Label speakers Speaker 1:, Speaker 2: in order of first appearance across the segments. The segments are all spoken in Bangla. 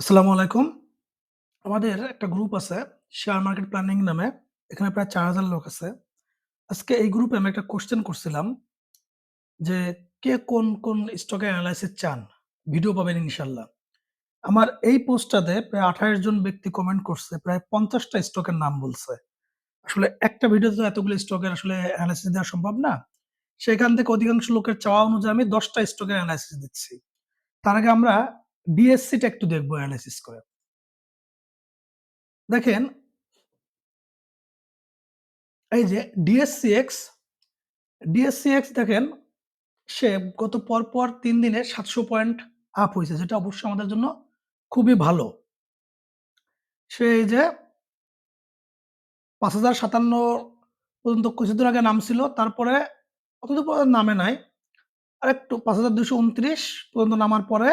Speaker 1: আসসালামু আলাইকুম। আমাদের একটা গ্রুপ আছে শেয়ার মার্কেট প্ল্যানিং নামে। এখানে প্রায় ৪,০০০ লোক আছে। আজকে এই গ্রুপে আমি একটা কোয়েশ্চেন করছিলাম যে, কে কোন, কোন স্টকের এনালাইসিস চান? ভিডিও পাবেন ইনশাল্লাহ আমার এই পোস্টটাতে প্রায় ২৮ জন ব্যক্তি কমেন্ট করছে। প্রায় পঞ্চাশটা স্টকের নাম বলছে। আসলে একটা ভিডিওতে তো এতগুলো স্টকের আসলে এনালাইসিস দেওয়া সম্ভব না। সেখান থেকে অধিকাংশ লোকের চাওয়া অনুযায়ী আমি দশটা স্টকের এনালাইসিস দিচ্ছি। তার আগে আমরা ডিএসসি টা একটু দেখব এনালাইসিস করে। দেখেন এই যে ডিএসসি এক্স ডিএসসি এক্স দেখেন সে গত পরপর তিন দিনে ৭০০ পয়েন্ট আপ হয়েছে যেটা অবশ্যই আমাদের জন্য খুবই ভালো। সে এই যে ৫,০৫৭ পর্যন্ত কিছুদিন আগে নামছিল। তারপরে অতদূর নামে নাই। আরেকটু ৫,২২৯ পর্যন্ত নামার পরে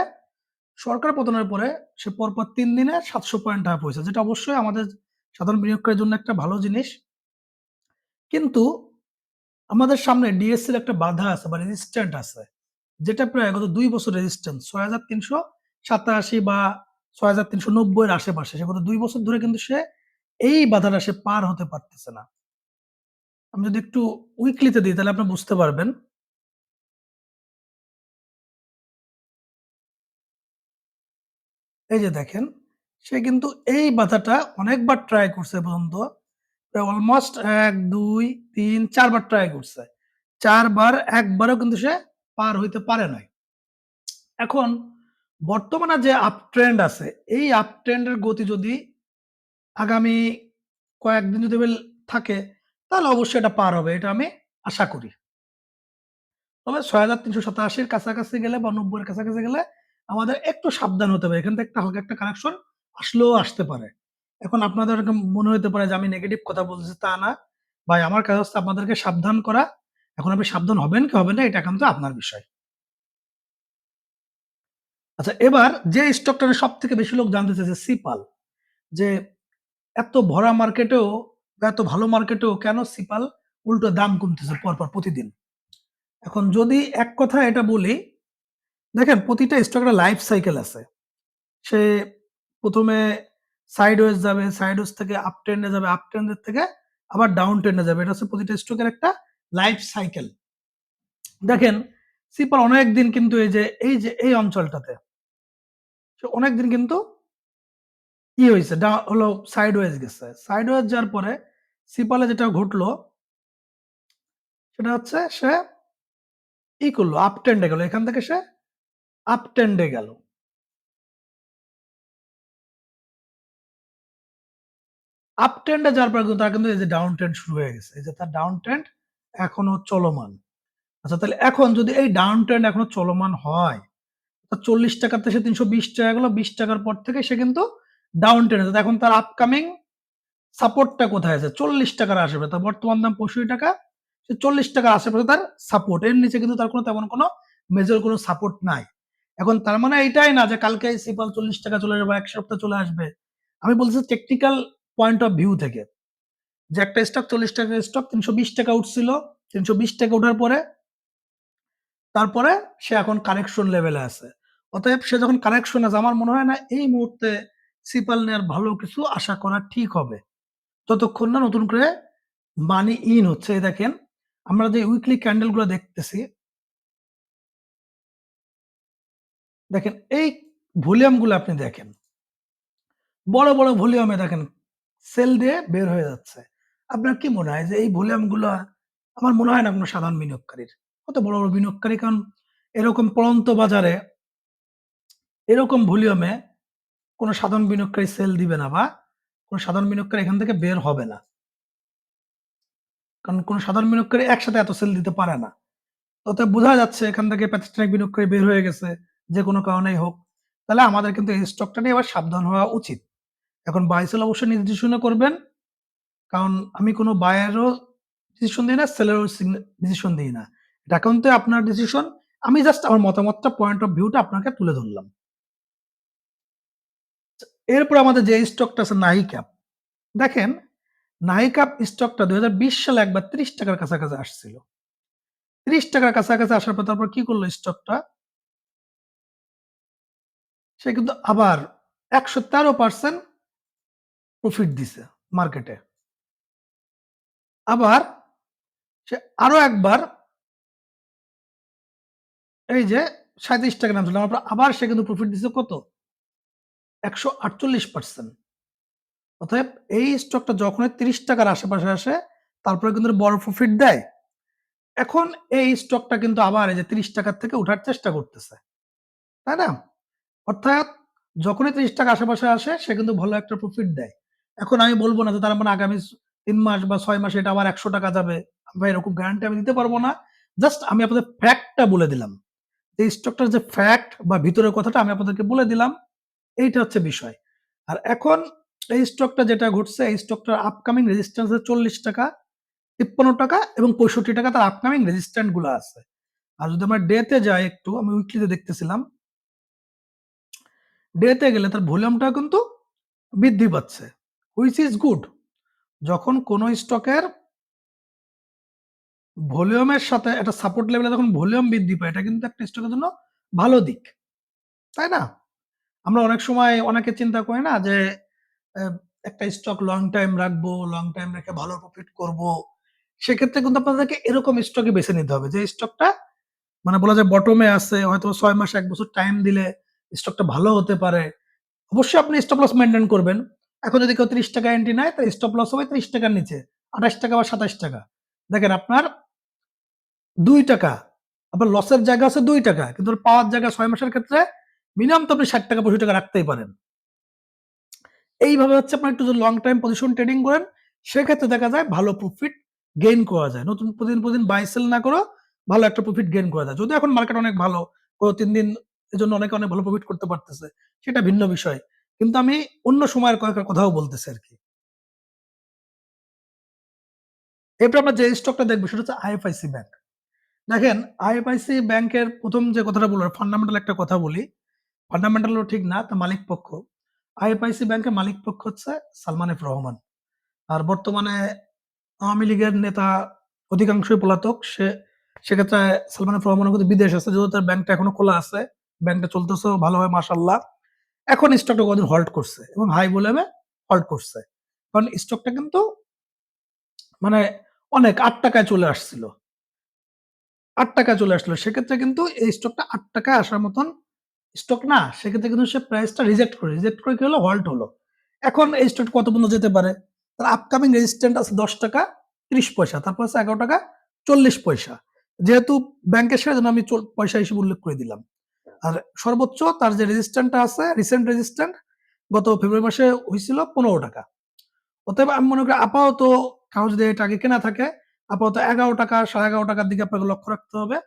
Speaker 1: সরকার পতনের পরে সে পরপর ৩ দিনে ৭০০ পয়েন্ট আপ হইছে। যেটা অবশ্যই আমাদের সাধারণ বিনিয়োগকারীর জন্য একটা ভালো জিনিস। কিন্তু আমাদের সামনে ডিএসসির একটা বাধা আছে বা রেজিস্ট্যান্ট আছে। যেটা প্রায় গত দুই বছর রেজিস্ট্যান্স ৬৩৮৭ বা ৬৩৯০ এর আশেপাশে। সে গত দুই বছর ধরে কিন্তু সে এই বাধাটা সে পার হতে পারতেছে না। আমি যদি একটু উইকলিতে দিই, তাহলে আপনি বুঝতে পারবেন। এই যে দেখেন, সে কিন্তু এই বাধাটা অনেকবার ট্রাই করছে পর্যন্ত। অলমোস্ট এক দুই তিন চারবার ট্রাই করছে। চারবার একবারও কিন্তু সে পার হইতে পারে নাই। এখন বর্তমানে যে আপ ট্রেন্ড আছে, এই আপ ট্রেন্ড এর গতি যদি আগামী কয়েকদিন যদি থাকে, তাহলে অবশ্যই এটা পার হবে। এটা আমি আশা করি। তবে ছয় হাজার তিনশো সাতাশির কাছাকাছি গেলে বা ৯০ এর কাছাকাছি গেলে আমাদের একটু সাবধান হতে হবে। এখান থেকে একটা হালকা একটা কারেকশন আসলেও আসতে পারে। এখন আপনাদের মনে হতে পারে যে আমি নেগেটিভ কথা বলতেছি, তা না। ভাই আমার কাজ হচ্ছে আপনাদেরকে সাবধান করা। এখন আপনি সাবধান হবেন কি হবেন না এটা একান্ত আপনার বিষয়। আচ্ছা এবার যে স্টকটা সব থেকে বেশি লোক জানতে চাইছে সিপাল। যে এত ভরা মার্কেটেও এত ভালো মার্কেটেও কেন সিপাল উল্টো দাম কমতেছে পরপর প্রতিদিন? এখন যদি এক কথায় এটা বলি, দেখেন প্রতিটা স্টকের লাইফ সাইকেল আছে। সে ১ম এ সাইডওয়েজ যাবে, সাইড সাইডওয়েজ থেকে আপ ট্রেন্ডে যাবে, আপ ট্রেন্ড এর থেকে আবার ডাউন ট্রেন্ড যাবে। এটা হচ্ছে প্রতিটা স্টকের একটা লাইফ সাইকেল। দেখেন সিপার অনেক দিন কিন্তু এই যে, এই যে এই অঞ্চলটাতে সে অনেকদিন কিন্তু ই হয়েছে হলো সাইডওয়েজ গেছে। সাইড সাইডওয়েজ যাওয়ার পরে সিপালে যেটা ঘটলো সেটা হচ্ছে সে ই করল আপ ট্রেন্ডে গেল। এখান থেকে সে আপ ট্রেন্ড গেল। আপ ট্রেন্ড এ যাওয়ার পরে কিন্তু তার কিন্তু এই যে ডাউন ট্রেন্ড শুরু হয়ে গেছে। এই যে তার ডাউন ট্রেন্ড এখনও চলমান। আচ্ছা তাহলে এখন যদি এই ডাউন ট্রেন্ড এখনও চলমান হয়, তো ৳৪০ তে সে ৳৩২০ গেল, বিশ টাকার পর থেকে সে কিন্তু ডাউন ট্রেন্ড এ এখন তার আপকামিং সাপোর্টটা কোথায় আছে? ৳৪০ র আশেপাশে। তার বর্তমান দাম ৳৬৫ সে ৳৪০ র আশেপাশে তার সাপোর্ট। এর নিচে কিন্তু তার কোনো তেমন কোনো মেজর কোনো সাপোর্ট নাই। এখন তার মানে এইটাই না যে কালকে সিপাল ৳৪০ চলে যাবে, এক ১ সপ্তাহে চলে আসবে। আমি বলছি টেকনিক্যাল পয়েন্ট অফ ভিউ থেকে। যে একটা স্টক ৳৪০ র স্টক ৳৩২০ উঠছিল। ৳৩২০ উঠার পরে তারপরে সে এখন কারেকশন লেভেলে আছে। অতএব সে যখন কারেকশন আছে, আমার মনে হয় না এই মুহূর্তে সিপাল নেওয়ার ভালো কিছু আশা করা ঠিক হবে। ততক্ষণ না নতুন করে মানি ইন হচ্ছে। দেখেন, আমরা যে উইকলি ক্যান্ডেলগুলো দেখতেছি দেখেন এই ভলিউমগুলো আপনি দেখেন। বড়, বড় ভলিউমে দেখেন সেল দিয়ে বের হয়ে যাচ্ছে। আপনার কি মনে হয় যে এই ভলিউমগুলা আমার মনে হয় না কোন সাধারণ বিনিয়োগকারীর। কত বড়, বড় বিনিয়োগকারী কারণ এরকম পড়ন্ত বাজারে এরকম ভলিউমে কোন সাধারণ বিনিয়োগকারী সেল দিবে না বা কোন সাধারণ বিনিয়োগকারী এখান থেকে বের হবে না। কারণ কোন সাধারণ বিনিয়োগকারী একসাথে এত সেল দিতে পারে না। অতএব বোঝা যাচ্ছে এখান থেকে প্রাতিষ্ঠানিক বিনিয়োগকারী বের হয়ে গেছে, যে কোনো কারণেই হোক। তাহলে আমাদের কিন্তু এই স্টকটা নিয়ে এবার সাবধান হওয়া উচিত। এখন বাই সেল অবশ্যই নিজ ডিসিশনে করবেন। কারণ আমি কোনো বায়ারও ডিসিশন দেই না, সেলারও ডিসিশন দেই না। এটা একান্তই আপনার ডিসিশন। আমি জাস্ট আমার মতামতটা পয়েন্ট অফ ভিউ টা আপনাকে তুলে ধরলাম। এরপর আমাদের যে স্টকটা আছে নাহিক্যাপ। দেখেন নাহিক্যাপ স্টকটা ২০২০ সালে একবার ৳৩০ টাকার কাছাকাছি আসছিল। ৳৩০ টাকার কাছাকাছি আসার পর তারপর কি করল স্টকটা? সে কিন্তু আবার একশো তেরো পার্সেন্ট প্রফিট দিছে মার্কেটে আবার সে আরও একবার এই যে সাঁত্রিশ টাকা নামছিল আবার সে কিন্তু প্রফিট দিছে কত? একশো আটচল্লিশ পার্সেন্ট অতএব এই স্টকটা যখন তিরিশ টাকার আশেপাশে আসে, তারপরে কিন্তু বড় প্রফিট দেয়। এখন এই স্টকটা কিন্তু আবার এই যে তিরিশ টাকার থেকে উঠার চেষ্টা করতেছে। তাই না? অর্থাৎ যখনই তিরিশ টাকা আশেপাশে আসে, সে কিন্তু ভালো একটা প্রফিট দেয়। এখন আমি বলব না যে তার মানে আগামী তিন মাস বা ছয় মাসে এটা আবার একশো টাকা যাবে। ভাই এরকম গ্যারান্টি আমি দিতে পারব না। জাস্ট আমি আপনাদের ফ্যাক্টটা বলে দিলাম। যে স্টকটার যে ফ্যাক্ট বা ভিতরের কথাটা আমি আপনাদেরকে বলে দিলাম, এইটা হচ্ছে বিষয়। আর এখন এই স্টকটা যেটা ঘটছে, এই স্টকটার আপকামিং রেজিস্ট্যান্স চল্লিশ টাকা, তিপ্পান্ন টাকা এবং পঁয়ষট্টি টাকা তার আপকামিং রেজিস্ট্যান্টগুলো আছে। আর যদি আমরা ডেতে যাই একটু, আমি উইকলিতে দেখতেছিলাম ডেতে গেলে তার ভলিউমটা কিন্তু বৃদ্ধি পাচ্ছে হুইচ ইজ গুড যখন কোন স্টকের ভলিউমের সাথে একটা সাপোর্ট লেভেলে যখন ভলিউম বৃদ্ধি পায়, এটা কিন্তু একটা স্টকের জন্য ভালো দিক, তাই না? আমরা অনেক সময় অনেকে চিন্তা করি না যে একটা স্টক লং টাইম রাখব লং টাইম রেখে ভালো প্রফিট করব, সেক্ষেত্রে কিন্তু আপনাদেরকে এরকম স্টকে বেছে নিতে হবে, যে স্টকটা মানে বলা যায় বটমে আছে, হয়তো ছয় মাস, এক বছর টাইম দিলে স্টকটা ভালো হতে পারে। অবশ্যই আপনি স্টপ লস মেনটেন করবেন। এখন যদি কেউ ত্রিশ টাকা এন্ট্রি নেয়, তাহলে স্টপ লস হবে ত্রিশ টাকার নিচে, আঠাশ টাকা বা সাতাশ টাকা। দেখেন আপনার দুই টাকা, আপনার লসের জায়গা আছে দুই টাকা, কিন্তু পাওয়ার জায়গা ছয় মাসের ক্ষেত্রে মিনিমাম তো আপনি ষাট টাকা, পঁচিশ টাকা রাখতেই পারেন। এইভাবে হচ্ছে আপনার একটু যদি লং টাইম পজিশন ট্রেডিং করেন, সেক্ষেত্রে দেখা যায় ভালো প্রফিট গেইন করা যায়। নতুন প্রতিদিন প্রতিদিন বাই সেল না করো ভালো একটা প্রফিট গেইন করা যায়। যদি এখন মার্কেট অনেক ভালো তিন দিন এই জন্য অনেকে অনেক ভালো প্রফিট করতে পারতেছে। সেটা ভিন্ন বিষয়। কিন্তু আমি অন্য সময়ের কয়েকটা কথাও বলতেছি আর কি এরপর আমরা যে স্টকটা দেখব, সেটা হচ্ছে আইএফআইসি ব্যাংক দেখেন আইএফআইসি ব্যাংকের প্রথম যে কথাটা বলব ফান্ডামেন্টাল একটা কথা বলি। ফান্ডামেন্টালও ঠিক না, তা মালিক পক্ষ। আইএফআইসি ব্যাংকের মালিক পক্ষ হচ্ছে সালমান এফ রহমান। আর বর্তমানে আওয়ামী লীগের নেতা অধিকাংশই পলাতক। সে, সেক্ষেত্রে সালমান এফ রহমানের কিন্তু বিদেশ আছে, যেহেতু তার ব্যাংকটা এখনও খোলা আছে। ব্যাংকটা চলতেছে ভালোভাবে মাসাল্লাহ এখন স্টকটা কদিন হল্ট করছে? এবং হাই বলে হল্ট করছে। কারণ স্টকটা কিন্তু মানে অনেক আট টাকায় চলে আসছিল। আট টাকায় চলে আসলো সেক্ষেত্রে কিন্তু এই স্টকটা আট টাকায় আসার মতন স্টক না, সেক্ষেত্রে কিন্তু সে প্রাইসটা রিজেক্ট করে। রিজেক্ট করে কি হলো? হল্ট হলো। এখন এই স্টক কত পর্যন্ত যেতে পারে? তার আপকামিং রেজিস্ট্যান্ট আছে দশ টাকা ত্রিশ পয়সা, তারপর আছে এগারো টাকা চল্লিশ পয়সা। যেহেতু ব্যাংকের জন্য আমি পয়সা হিসেবে উল্লেখ করে দিলাম। আর সর্বোচ্চ তার যে রেজিস্ট্যান্টটা আছে রিসেন্ট রেজিস্ট্যান্ট গত ফেব্রুয়ারি মাসে হয়েছিল পনেরো টাকা। অতএব আমি মনে করি আপাতত কারও যদি এটা আগে কেনা থাকে, আপাতত এগারো টাকা, সাড়ে এগারো টাকার দিকে আপনাকে লক্ষ্য রাখতে হবে।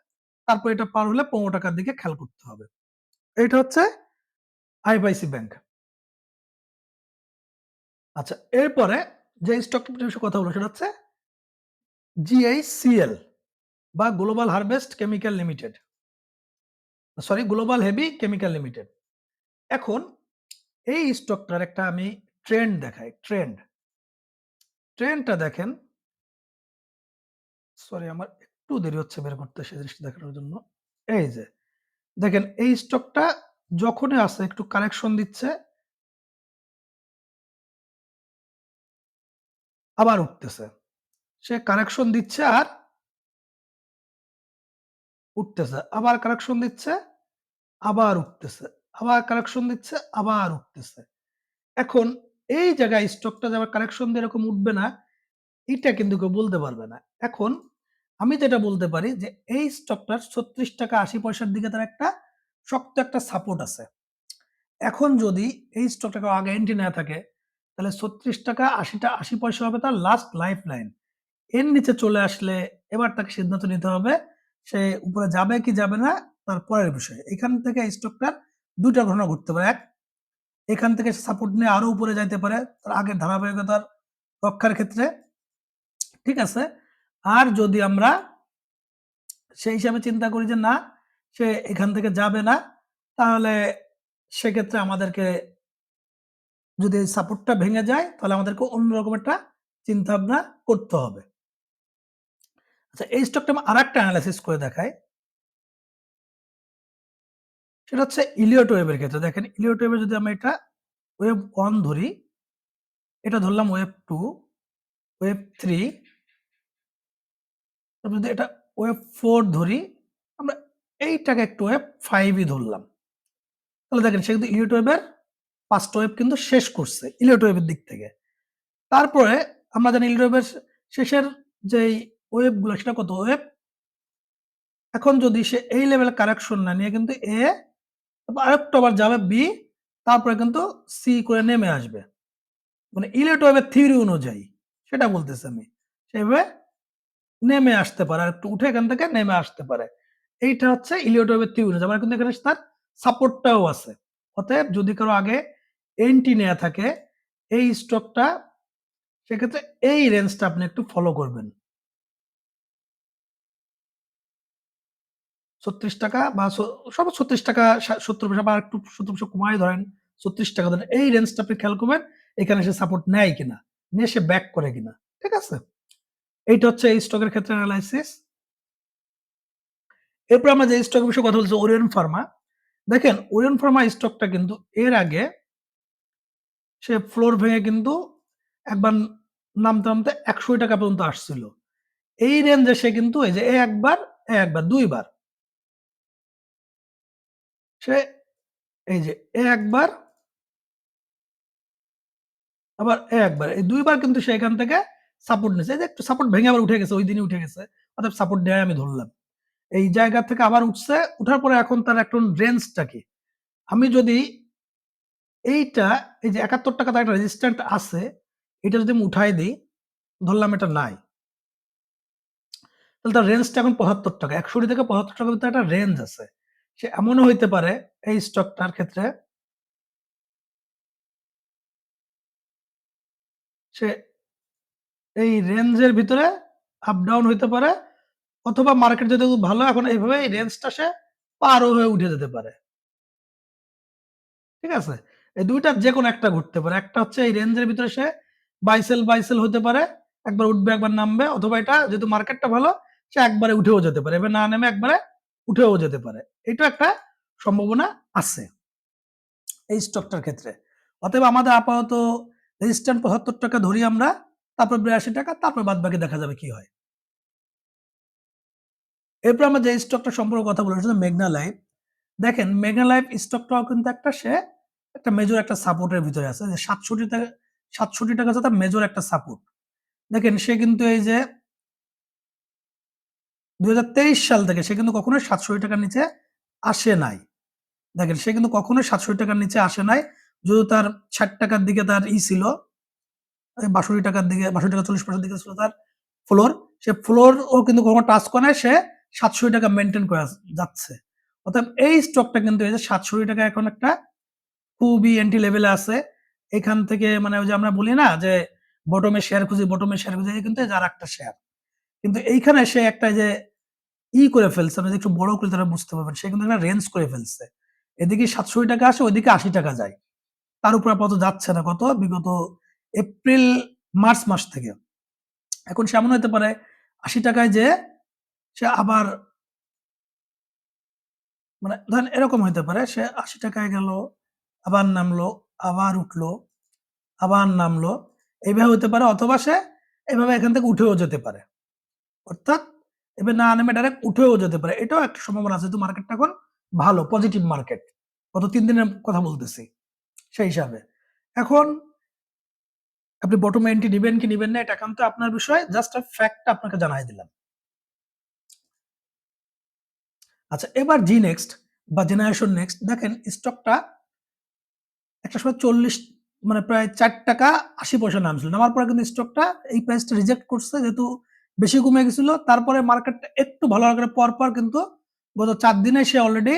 Speaker 1: তারপর এটা পার হলে পনেরো টাকার দিকে খেয়াল করতে হবে। এটা হচ্ছে আইএফআইসি ব্যাংক আচ্ছা এরপরে যে স্টকটা বিষয়ে কথা বলব, সেটা হচ্ছে জিআইসিএল বা global harvest chemical limited sorry, global heavy chemical limited. এখন এই স্টকটার একটা আমি ট্রেন্ড দেখাই, ট্রেন্ড। ট্রেন্ডটা দেখেন। সরি, আমার একটু দেরি হচ্ছে বের করতে সেই জিনিসটা দেখানোর জন্য। এই যে, দেখেন এই স্টকটা যখনই আসে, একটু কালেকশন দিচ্ছে, আবার উঠতেছে। সে কারেকশন দিচ্ছে আর উঠতেছে, আবার কারেকশন দিচ্ছে, আবার উঠতেছে, আবার কারেকশন দিচ্ছে, আবার উঠতেছে। এখন এই জায়গায় স্টকটা যাবার কারেকশন দিয়ে এরকম উঠবে না, এটা কিন্তু কেউ বলতে পারবে না। এখন আমি যেটা বলতে পারি যে এই স্টকটার ছত্রিশ টাকা আশি পয়সার দিকে তার একটা শক্ত একটা সাপোর্ট আছে। এখন যদি এই স্টকটাকে আগে এন্ট্রি না থাকে, তাহলে ছত্রিশ টাকা আশিটা, আশি পয়সা হবে তার লাস্ট লাইফ লাইন এর নিচে চলে আসলে এবার তাকে সিদ্ধান্ত নিতে হবে সে উপরে যাবে কি যাবে না, তার পরের বিষয়। এখান থেকে স্টকটার দুইটা ঘটনা ঘটতে পারে। এক, এখান থেকে সাপোর্ট নিয়ে আরও উপরে যাইতে পারে, তার আগের ধারাবাহিকতার রক্ষার ক্ষেত্রে। ঠিক আছে? আর যদি আমরা সেই হিসাবে চিন্তা করি যে না, সে এখান থেকে যাবে না, তাহলে সেক্ষেত্রে আমাদেরকে যদি সাপোর্টটা ভেঙে যায়, তাহলে আমাদেরকে অন্যরকম একটা চিন্তা ভাবনা করতে হবে। আচ্ছা এই স্টকটা আমি আর একটা অ্যানালাইসিস করে দেখাই সেটা হচ্ছে ইলিয়ট ওয়েবের ক্ষেত্রে দেখেন ইলিয়ট ওয়েবে যদি আমরা এটা ওয়েব ওয়ান ধরি, এটা ধরলাম ওয়েব টু ওয়েব থ্রি যদি এটা ওয়েব ফোর ধরি, আমরা এইটাকে একটু ওয়েব 5 ই ধরলাম। তাহলে দেখেন সে কিন্তু ইলিয়ট ওয়েভের ৫ টা ওয়েভ কিন্তু শেষ করছে ইলিয়ট ওয়েভের দিক থেকে। তারপরে আমরা জানি ইলিয়ট ওয়েভের শেষের যেই ওয়েভগুলো, সেটা কত ওয়েব এখন যদি সে এই লেভেল কারেকশন না নিয়ে কিন্তু A তারপর আবার যাবে B তারপরে কিন্তু C করে নেমে আসবে। মানে ইলিয়ট ওয়েভের থিওরি অনুযায়ী, সেটা বলতেছি আমি। সেভাবে নেমে আসতে পারে। আর একটু উঠে এখান থেকে নেমে আসতে পারে। এইটা হচ্ছে ইলিয়ট ওয়েভের থিওরি অনুযায়ী। আমার কিন্তু এখানে তার সাপোর্টটাও আছে। অতএব যদি কারও আগে এন্ট্রি নেয়া থাকে, এই স্টকটা সেক্ষেত্রে এই রেঞ্জটা আপনি একটু ফলো করবেন। ৩৬ টাকা বা স সর্বোচ্চ ৩৬ টাকা সত্তর পয়সা বা একটু ৭০ পয়সা কমায় ধরেন ৩৬ টাকা ধরেন। এই রেঞ্জটা আপনি খেয়াল করবেন এখানে সে সাপোর্ট নেয় কিনা, নিয়ে সে ব্যাক করে কিনা। ঠিক আছে? এইটা হচ্ছে এই স্টকের ক্ষেত্রে এনালাইসিস। এরপর আমরা যে স্টকের বিষয়ে কথা বলছি ওরিয়ন ফার্মা। দেখেন ওরিয়ন ফার্মা স্টকটা কিন্তু এর আগে সে ফ্লোর ভেঙে কিন্তু একবার নামতে, নামতে ৳১০০ পর্যন্ত আসছিল। এই রেঞ্জে সে কিন্তু এই যে একবার, একবার ২ বার। সে এই যে একবার আবার একবার। এই ২ বার কিন্তু সে এখান থেকে সাপোর্ট নিছে। এই যে একটু সাপোর্ট ভেঙে আবার উঠে গেছে। ঐদিনই উঠে গেছে। অর্থাৎ সাপোর্ট নেয়াই আমি ধরলাম। এই জায়গা থেকে আবার উঠছে। উঠার পরে এখন তার এখন রেঞ্জটা কি? আমি যদি এইটা এই যে ৳৭১ তার একটা রেজিস্ট্যান্ট আছে, এটা যদি আমি উঠাই দিই ধরলাম এটা নাই। তাহলে তার রেঞ্জটা এখন ৳৭৫ ৳৬১ থেকে ৳৭৫ ভিতরে একটা রেঞ্জ আছে। সে এমনও হইতে পারে এই স্টকটার ক্ষেত্রে সে এই রেঞ্জের ভিতরে আপ ডাউন হইতে পারে অথবা মার্কেট যদি ভালো এখন এইভাবে এই রেঞ্জটা সে পারও হয়ে উঠে যেতে পারে। ঠিক আছে? এই ২ টার যেকোনো একটা ঘটতে পারে। একটা হচ্ছে এই রেঞ্জের ভিতরে সে বাইসেল বাইসেল হতে পারে। একবার উঠবে, একবার নামবে অথবা এটা যেহেতু মার্কেটটা ভালো সে একবারে উঠেও যেতে পারে। এবার না নেমে একবারে উঠেও যেতে পারে। এটা একটা সম্ভাবনা আছে। এই স্টকটার ক্ষেত্রে। অতএব আমাদের আপাতত রেজিস্ট্যান্ট ৳৭৫ ধরি আমরা, তারপর ৳৮২ তারপর বাদবাকি দেখা যাবে কি হয়। এরপর আমরা যে স্টকটা সম্পর্কে কথা বলব মেঘনা লাইফ। দেখেন মেঘনা লাইফ স্টকটাও কিন্তু একটা সে একটা মেজর একটা সাপোর্টের ভিতরে আছে। যে ৳৬৭ টাকা ৳৬৭ হচ্ছে তার মেজর একটা সাপোর্ট। দেখেন সে কিন্তু এই যে ২০২৩ সাল থেকে সে কিন্তু কখনোই ৳৬৭ টাকার নিচে আসে নাই। দেখেন সে কিন্তু কখনোই ৳৬৭ টাকার নিচে আসে নাই। যদিও তার ৳৬০ টাকার দিকে তার ই ছিল। এই ৳৬২ র দিকে ৳৬২.৪০ দিকে ছিল তার ফ্লোর। সে ফ্লোর ও কিন্তু কখনো টাচ করে। সে ৳৬৭ মেইনটেইন করে যাচ্ছে। অতএব এই স্টকটা কিন্তু এই যে ৳৬৭ এখন একটা খুবই এন্ট্রি লেভেলে আছে। এখান থেকে মানে ওই যে আমরা বলি না যে বটমে শেয়ার খুঁজি, বটমে শেয়ার খুঁজি কিন্তু এই যে আরেকটা শেয়ার। কিন্তু এইখানে সে একটা যে ই করে ফেলছে, আপনি একটু বড় করে তাহলে বুঝতে পারবেন। সে কিন্তু একটা রেঞ্জ করে ফেলছে। এদিকে ৳৬৭ আসে, ওইদিকে ৳৮০ যায়। তার উপর আপাতত যাচ্ছে না কত? বিগত এপ্রিল, মার্চ মাস থেকে। এখন সে এমন হইতে পারে আশি টাকায় যে সে আবার মানে ধরেন এরকম হইতে পারে সে আশি টাকায় গেল, আবার নামলো, আবার উঠল, আবার নামলো। এইভাবে হইতে পারে অথবা সে এভাবে এখান থেকে উঠেও যেতে পারে। অর্থাৎ এভাবে না নেমে ডাইরেক্ট উঠেও যেতে পারে। এটাও একটা সম্ভাবনা আছে যেহেতু মার্কেটটা এখন ভালো, পজিটিভ মার্কেট। গত ৩ দিনের কথা বলতেছি। সেই হিসাবে। এখন আপনি বটমে এন্ট্রি নিবেন কি নিবেন না এটা একান্ত আপনার বিষয়। জাস্ট ফ্যাক্ট আপনাকে জানায় দিলাম। আচ্ছা এবার জি নেক্সট বা জেনারেশন নেক্সট দেখেন স্টকটা একটা সময় ৪০ মানে প্রায় ৳৪.৮০ নামছিল। নামার পরে কিন্তু স্টকটা এই প্রাইসটা রিজেক্ট করছে যেহেতু বেশি কমে গেছিল। তারপরে মার্কেটটা একটু ভালো লাগার পর, পর কিন্তু গত ৪ দিনে সে অলরেডি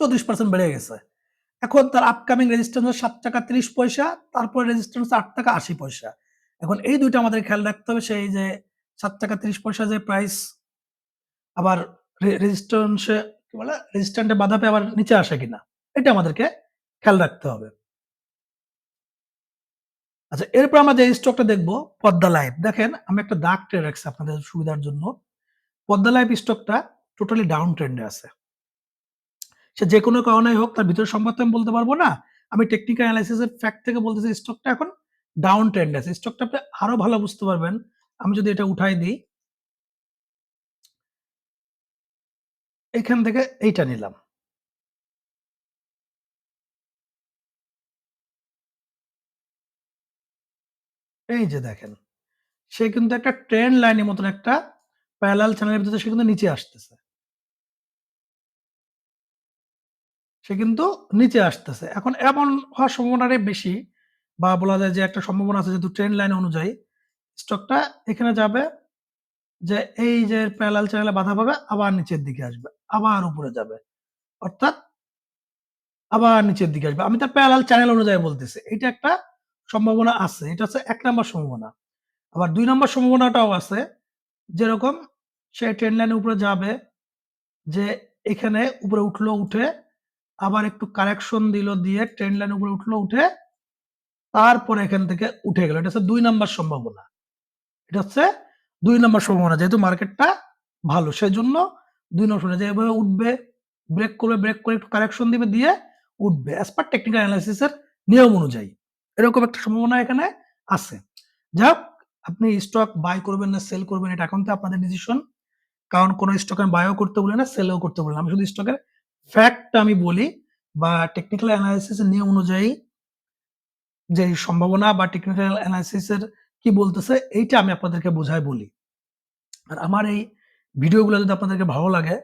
Speaker 1: চৌত্রিশ% বেড়ে গেছে। এখন তার আপকামিং রেজিস্ট্যান্স হচ্ছে ৳৭.৩০ তারপরে রেজিস্ট্যান্স ৳৮.৮০ এখন এই দুইটা আমাদের খেয়াল রাখতে হবে সেই যে ৳৭.৩০ যে প্রাইস আবার রেজিস্ট্যান্সে কি বলে? রেজিস্ট্যান্ট বাধা পেয়ে আবার নিচে আসে কিনা? এটা আমাদেরকে খেয়াল রাখতে হবে। আচ্ছা এরপর আমরা যে স্টকটা দেখব, পদ্মা লাইফ। দেখেন, আমি একটা দাগ টেনে রাখছি আপনাদের সুবিধার জন্য। পদ্মা লাইফ স্টকটা টোটালি ডাউন ট্রেন্ডে আছে। সে যেকোনো কারণেই হোক, তার ভিতরে তো আমি বলতে পারব না। আমি টেকনিক্যাল অ্যানালাইসিস এর ফ্যাক্ট থেকে বলতেছি স্টকটা এখন ডাউন ট্রেন্ডে আছে। স্টকটা আপনি আরও ভালো বুঝতে পারবেন। আমি যদি এটা উঠাই দিই, এখান থেকে এইটা নিলাম। এই যে দেখেন। সে কিন্তু একটা ট্রেন্ড লাইনের মতন একটা প্যারালাল চ্যানেলের ভিতরে সে কিন্তু নিচে আসতেছে। সে কিন্তু নিচে আসতেছে। এখন এমন হওয়ার সম্ভাবনাটাই বেশি বা বলা যায় যে একটা সম্ভাবনা আছে যেহেতু ট্রেন লাইন অনুযায়ী স্টকটা এখানে যাবে যে এই যে প্যারালাল চ্যানেলে বাধা পাবে, আবার নিচের দিকে আসবে। আবার উপরে যাবে। অর্থাৎ আবার নিচের দিকে আসবে। আমি তার প্যারালাল চ্যানেল অনুযায়ী বলতেছি। এটা একটা সম্ভাবনা আছে। এটা হচ্ছে এক নম্বর সম্ভাবনা। আবার দুই নম্বর সম্ভাবনাটাও আছে। যেরকম সে ট্রেন লাইনের উপরে যাবে যে এখানে উপরে উঠল উঠে আবার একটু কারেকশন দিল দিয়ে ট্রেন লাইনের উপরে উঠল উঠে তারপরে এখান থেকে উঠে গেল। এটা হচ্ছে দুই নম্বর সম্ভাবনা। এটা হচ্ছে দুই নম্বর সম্ভাবনা। যেহেতু মার্কেটটা ভালো সেজন্য দুই নম্বর সম্ভাবনা যে এভাবে উঠবে, ব্রেক করবে, ব্রেক করে একটু কারেকশন দিবে দিয়ে উঠবে। অ্যাজ পার টেকনিক্যাল অ্যানালাইসিস এর নিয়ম অনুযায়ী। এরকম একটা সম্ভাবনা এখানে আছে। যাই হোক আপনি স্টক বাই করবেন না সেল করবেন এটা এখন তো আপনাদের ডিসিশন। কারণ কোন স্টক আমি বাইও করতে বলি না, সেলও করতে বলি না। আমি শুধু স্টকের ফ্যাক্ট আমি বলি বা টেকনিক্যাল অ্যানালাইসিস এর নিয়ম অনুযায়ী যে সম্ভাবনা বা টেকনিক্যাল অ্যানালাইসিস এর কি বলতেছে এইটা আমি আপনাদেরকে বোঝায় বলি। আর আমার এই ভিডিওগুলো যদি আপনাদেরকে ভালো লাগে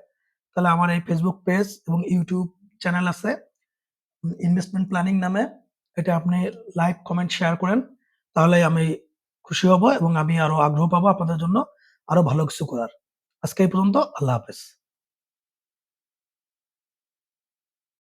Speaker 1: তাহলে আমার এই ফেসবুক পেজ এবং ইউটিউব চ্যানেল আছে। ইনভেস্টমেন্ট প্ল্যানিং নামে। এটা আপনি লাইক, কমেন্ট, শেয়ার করেন। তাহলে আমি খুশি হব এবং আমি আরও আগ্রহ পাবো আপনাদের জন্য আরও ভালো কিছু করার। আজকে এই পর্যন্ত। আল্লাহ হাফেজ।